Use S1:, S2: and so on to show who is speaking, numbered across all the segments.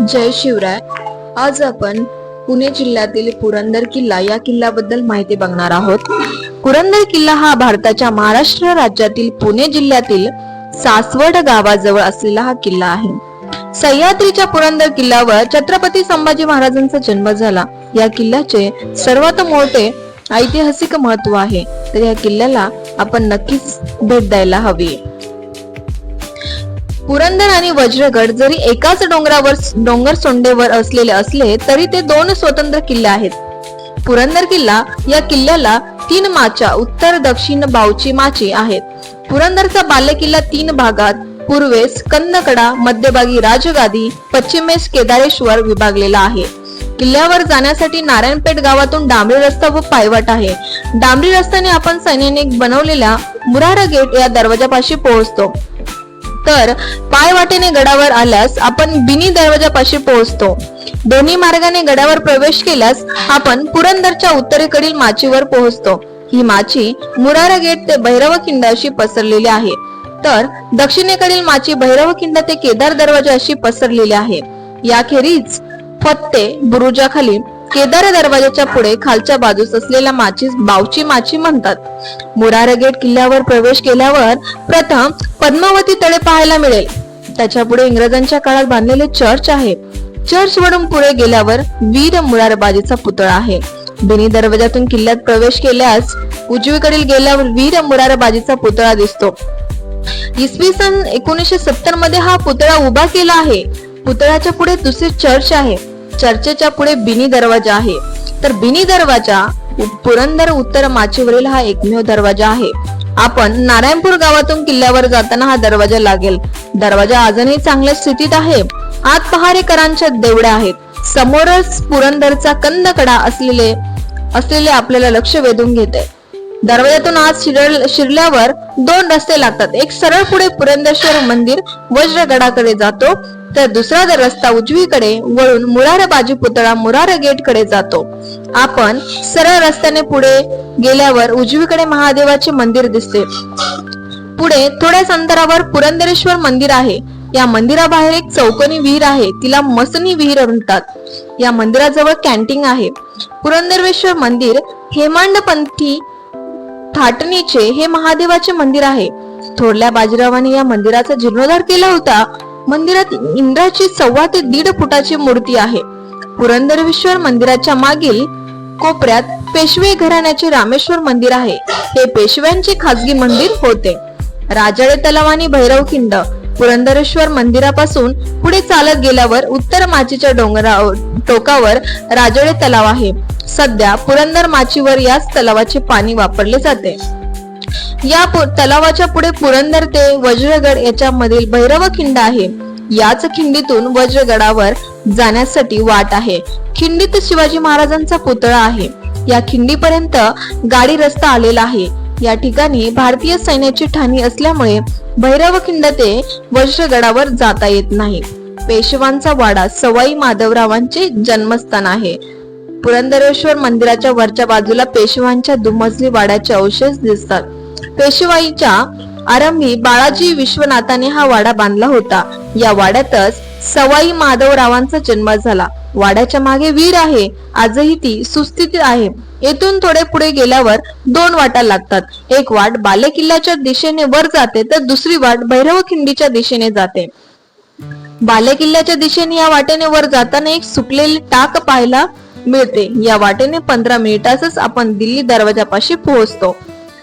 S1: जय शिवराय आज आपण पुणे जिल्ह्यातील पुरंदर किल्ला या किल्ल्याबद्दल माहिती बघणार आहोत पुरंदर किल्ला हा भारताच्या महाराष्ट्र राज्यातील पुणे जिल्ह्यातील सासवड गावाजवळ असलेला हा किल्ला आहे सह्याद्रीच्या पुरंदर किल्ल्यावर छत्रपती संभाजी महाराजांचा जन्म झाला या किल्ल्याचे सर्वात मोठे ऐतिहासिक महत्व आहे तर या किल्ल्याला आपण नक्कीच भेट द्यायला हवी पुरंदर आणि वज्रगड जरी एकाच डोंगरावर डोंगर सोंडेवर असलेले असले तरी ते दोन स्वतंत्र किल्ले आहेत पुरंदर किल्ला या किल्ल्याला तीन माचा उत्तर दक्षिण बावची माची आहेत पुरंदरचा बाल्य किल्ला तीन भागात पूर्वेस कन्नकडा मध्यभागी राजगादी पश्चिमेस केदारेश्वर विभागलेला आहे किल्ल्यावर जाण्यासाठी नारायणपेठ गावातून डांबरी रस्ता व पायवाट आहे डांबरी रस्त्याने आपण सैन्याने बनवलेल्या मुरारा गेट या दरवाजापाशी पोहोचतो तर पायवाटेने गडावर आल्यास आपण बिनी दरवाजापाशी पोहोचतो दोन्ही मार्गाने गडावर प्रवेश केल्यास आपण पुरंदरच्या उत्तरेकडील माचीवर पोहोचतो ही माची मुरारा गेट ते भैरव किंडाशी पसरलेली आहे तर दक्षिणेकडील माची भैरव ते केदार दरवाजा अशी पसरलेली आहे याखेरीज फत्ते बुरुजाखाली केदार दरवाजाच्या पुढे खालच्या बाजूस असलेल्या माचीस बावची माची म्हणतात मुरार गेट किल्ल्यावर प्रवेश केल्यावर प्रथम पद्मावती तळे पाहायला मिळेल त्याच्या पुढे इंग्रजांच्या काळात बांधलेले चर्च आहे चर्च वरून पुढे गेल्यावर वीर मुरारबाजीचा पुतळा आहे बिनी दरवाजातून किल्ल्यात प्रवेश केल्यास उजवीकडील गेल्यावर वीर मुरारबाजीचा पुतळा दिसतो इसवी सन एकोणीशे सत्तर मध्ये हा पुतळा उभा केला आहे पुतळ्याच्या पुढे दुसरे चर्च आहे चर्चेच्या पुढे बिनी दरवाजा आहे तर बिनी दरवाजा पुरंदर उत्तर माचीवरील हा एकमेव दरवाजा आहे आपण नारायणपूर गावातून किल्ल्यावर जाताना हा दरवाजा लागेल दरवाजा अजूनही चांगल्या स्थितीत आहे आत पहारेकरांच्या देवड्या आहेत समोरच पुरंदरचा कंदकडा असलेले असलेले आपल्याला लक्ष वेधून घेते दरवाजातून आज शिरल्यावर दोन रस्ते लागतात एक सरळ पुढे पुरंदेश्वर मंदिर वज्रगडाकडे जातो तर दुसरा रस्ता उजवीकडे वळून मुरार बाजू पुतळा मुरार गेट कडे जातो आपण सरळ रस्त्याने पुढे गेल्यावर उजवीकडे महादेवाचे मंदिर दिसते पुढे थोड्याच अंतरावर पुरंदरेश्वर मंदिर आहे या मंदिराबाहेर एक चौकोनी विहीर आहे तिला मसनी विहीर म्हणतात या मंदिराजवळ कॅन्टीन आहे पुरंदरेश्वर मंदिर हेमांडपंथी थाटणीचे हे महादेवाचे मंदिर आहे थोरल्या बाजीरावाने या मंदिराचा जीर्णोद्धार केला होता मंदिरात इंद्राची सव्वा ते दीड फुटाची मूर्ती आहे पुरंदरेश्वर मंदिराच्या मागील कोपऱ्यात पेशवे घराण्याचे रामेश्वर मंदिर आहे हे पेशव्यांचे खासगी मंदिर होते राजाळे तलाव आणि भैरव खिंड पुरंदरेश्वर मंदिरापासून पुढे चालत गेल्यावर उत्तर माचीच्या डोंगरा टोकावर राजाळे तलाव आहे सध्या पुरंदर माचीवर याच तलावाचे पाणी वापरले जाते या तलावाच्या पुढे पुरंदर ते वज्रगड मधील भैरव खिंड आहे याच खिंडीतून वज्रगडावर जाण्यासाठी वाट आहे खिंडीत शिवाजी महाराजांचा पुतळा आहे या खिंडीपर्यंत गाडी रस्ता आलेला आहे या ठिकाणी भारतीय सैन्याची ठाणी असल्यामुळे भैरव खिंड ते वज्रगडावर जाता येत नाही पेशवांचा वाडा सवाई माधवरावांचे जन्मस्थान आहे पुरंदरेश्वर मंदिराच्या वरच्या बाजूला पेशव्यांच्या दुमजली वाड्याचे अवशेष दिसतात पेशवाईच्या आरंभी बाळाजी विश्वनाथाने हा वाडा बांधला होता या वाड्यातच सवाई माधवरावांचा जन्म झाला वाड्याच्या मागे वीर आहे आजही ती सुस्थितीत आहे येथून थोडे पुढे गेल्यावर दोन वाटा लागतात एक वाट बाले किल्ल्याच्या दिशेने वर जाते तर दुसरी वाट भैरव खिंडीच्या दिशेने जाते बालेकिल्ल्याच्या दिशेने या वाटेने वर जाताना एक सुकलेली टाक पाहायला मिळते या वाटेने पंधरा मिनिटातच आपण दिल्ली दरवाजापाशी पोहोचतो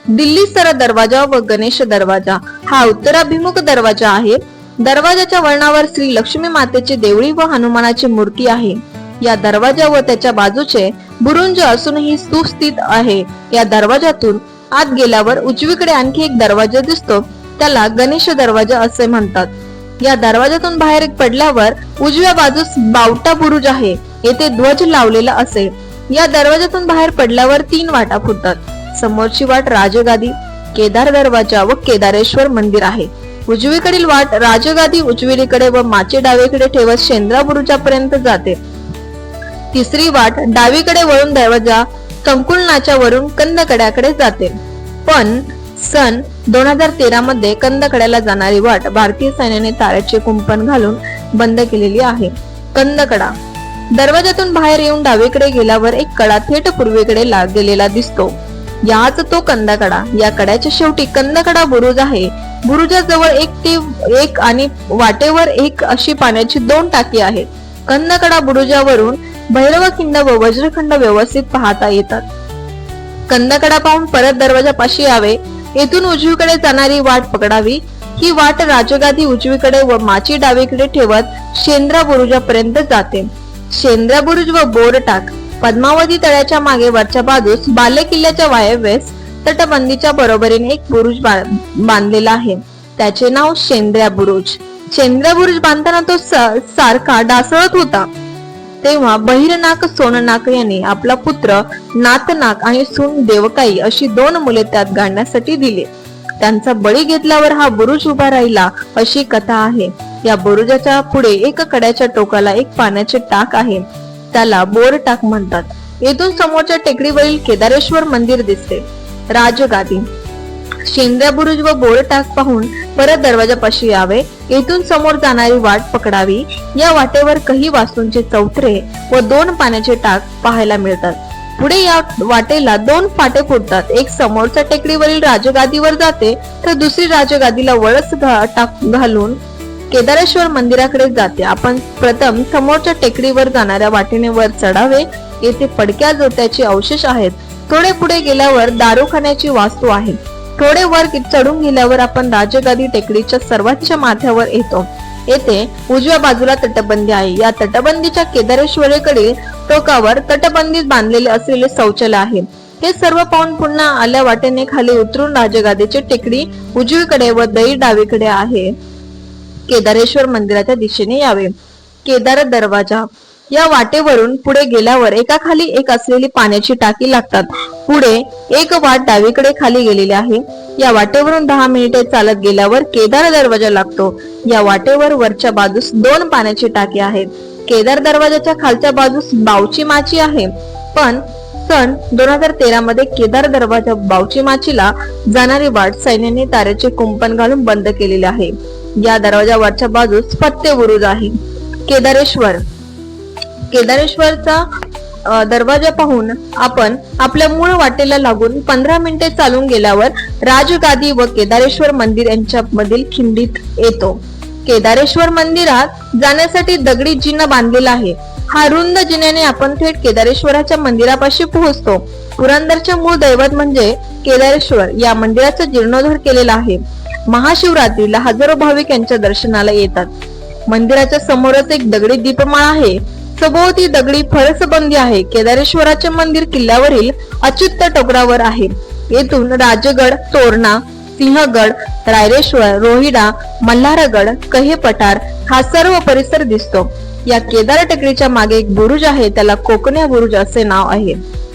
S1: दिल्ली सर दरवाजा व गणेश दरवाजा हा उत्तराभिमुख दरवाजा आहे दरवाजाच्या वर्णावर श्री लक्ष्मी मातेचे देवळी व हनुमानाची मूर्ती आहे या दरवाजा व त्याच्या बाजूचे बुरुंज असूनही सुस्थित आहे या दरवाजातून आत गेल्यावर उजवीकडे आणखी एक दरवाजा दिसतो त्याला गणेश दरवाजा असे म्हणतात या दरवाजातून बाहेर पडल्यावर उजव्या बाजूस बावटा बुरुज आहे येथे ध्वज लावलेला असे या दरवाजातून बाहेर पडल्यावर तीन वाटा फुटतात समोरची वाट राजगादी केदार दरवाजा व केदारेश्वर मंदिर आहे उजवीकडील वाट राजगादी उजवीकडे व माचे डावीकडे ठेवत शेंद्रा पर्यंत जाते तिसरी वाट डावीकडे वळून दरवाजा कंकुलनाच्या वरून कंदकड्याकडे जाते पण सन दोन हजार तेरा मध्ये कंदकड्याला जाणारी वाट भारतीय सैन्याने ताऱ्याचे कुंपण घालून बंद केलेली आहे कंदकडा दरवाजातून बाहेर येऊन डावीकडे गेल्यावर एक कडा थेट पूर्वेकडे लाग दिसतो याच तो कंदकडा या कड्याच्या शेवटी कंदकडा बुरुज आहे बुरुजाजवळ एक ते एक आणि वाटेवर एक अशी पाण्याची दोन टाकी आहेत कंदकडा बुरुजावरून भैरव खिंड व वज्रखंड व्यवस्थित पाहता येतात कंदकडा पाहून परत दरवाजापाशी यावे येथून उजवीकडे जाणारी वाट पकडावी ही वाट राजगादी उजवीकडे व माची डावीकडे ठेवत शेंद्रा बुरुजापर्यंत जाते शेंद्रा बुरुज व बोरटाक पद्मावती तळ्याच्या मागे वरच्या बाजूस बाले किल्ल्याच्या वायव्यस तटबंदीच्या बरोबरीने एक बुरुज बांधलेला आहे त्याचे नाव शेंद्र्या बुरुज शेंद्र्या बुरुज बांधताना तो सारखा डासळत होता तेव्हा बहिरनाक सोननाक यांनी आपला पुत्र नातनाक आणि सुन देवकाई अशी दोन मुले त्यात गाडण्यासाठी दिली त्यांचा बळी घेतल्यावर हा बुरुज उभा राहिला अशी कथा आहे या बुरुजाच्या पुढे एक कड्याच्या टोकाला एक पाण्याचे टाक आहे त्याला बोर टाक म्हणतात येथून समोरच्या टेकडीवरील केदारेश्वर मंदिर दिसते राजगादी शेंद्या बुरुज व टाक पाहून परत दरवाजापाशी यावे येथून समोर जाणारी वाट पकडावी या वाटेवर काही वास्तूंचे चौथरे व दोन पाण्याचे टाक पाहायला मिळतात पुढे या वाटेला दोन फाटे फुटतात एक समोरच्या टेकडीवरील राजगादीवर जाते तर दुसरी राजगादीला वळस घालून केदारेश्वर मंदिराकडे जाते आपण प्रथम समोरच्या टेकडीवर जाणाऱ्या वाटेने वर चढावे येथे पडक्या जोत्याचे अवशेष आहेत थोडे पुढे गेल्यावर दारोखान्याची वास्तू आहे थोडे वर चढून गेल्यावर आपण राजगादी टेकडीच्या सर्वोच्च माथ्यावर येतो येथे उजव्या बाजूला तटबंदी आहे या तटबंदीच्या केदारेश्वरेकडील टोकावर तटबंदीत बांधलेले असलेले शौचालय आहे हे सर्व पाहून पुन्हा आल्या वाटेने खाली उतरून राजगादीची टेकडी उजवीकडे व दही डावीकडे आहे केदारेश्वर मंदिराच्या दिशेने यावे केदार दरवाजा या वाटेवरून पुढे गेल्यावर एका खाली एक असलेली पाण्याची टाकी लागतात पुढे एक वाट डावीकडे खाली गेलेली आहे या वाटेवरून दहा मिनिटे चालत गेल्यावर केदार दरवाजा लागतो या वाटेवर वरच्या बाजूस दोन पाण्याची टाकी आहेत केदार दरवाजाच्या खालच्या बाजूस बावची माची आहे पण सन दोन हजार तेरा मध्ये केदार दरवाजा बावची माचीला जाणारी वाट सैन्याने तारेचे कुंपण घालून बंद केलेले आहे या दरवाजा वरच्या बाजूस पत्ते बुरुज आहे केदारेश्वर केदारेश्वरचा दरवाजा पाहून आपण आपल्या मूळ वाटेला लागून पंधरा मिनिटे चालून गेल्यावर राजगादी व केदारेश्वर मंदिर यांच्यामधील खिंडीत येतो केदारेश्वर मंदिरात जाण्यासाठी दगडी जिन्न बांधलेला आहे हा रुंद जिन्याने आपण थेट केदारेश्वराच्या मंदिरापाशी पोहोचतो पुरंदरचे मूळ दैवत म्हणजे केदारेश्वर या मंदिराचा जीर्णोद्धार केलेला आहे महाशिवरात्रीला हजारो भाविक यांच्या दर्शनाला येतात मंदिराच्या समोरच एक दगडी दीपमाळ आहे सभोवती दगडी फरसबंदी आहे केदारेश्वराचे मंदिर किल्ल्यावरील अच्युत टोकरावर आहे येथून राजगड तोरणा सिंहगड रायरेश्वर रोहिडा मल्हारगड कहे पठार हा सर्व परिसर दिसतो या केदार टेकडीच्या मागे एक बुरुज आहे त्याला कोकण्या बुरुज असे नाव आहे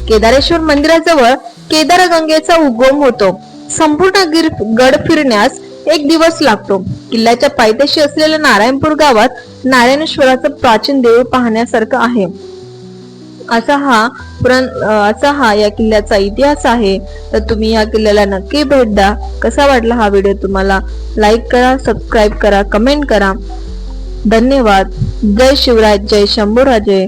S1: केदारेश्वर मंदिराजवळ केदार गंगेचा उगम होतो संपूर्ण गड फिरण्यास एक दिवस लागतो किल्ल्याच्या पायथ्याशी असलेल्या नारायणपूर गावात नारायणेश्वराचं प्राचीन देऊळ पाहण्यासारखं आहे
S2: असा हा पुरण असा हा या किल्ल्याचा इतिहास आहे तर तुम्ही या किल्ल्याला नक्की भेट द्या कसा वाटला हा व्हिडिओ तुम्हाला लाईक करा सबस्क्राईब करा कमेंट करा धन्यवाद जय शिवराज जय शंभूराजे